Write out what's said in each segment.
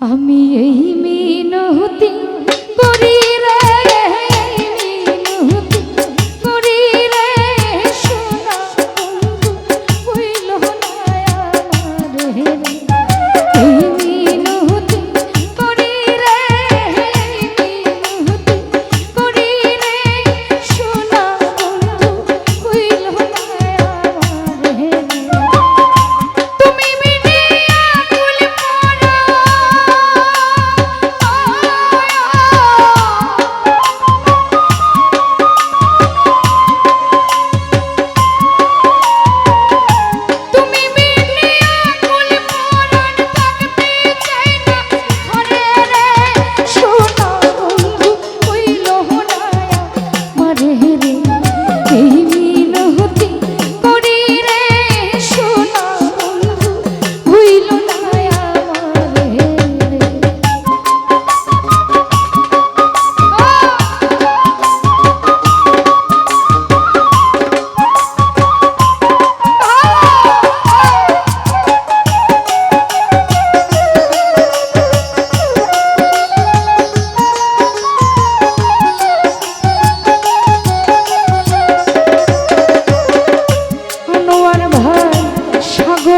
আমি এই মিনতি করি।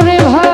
ওরে ভাই।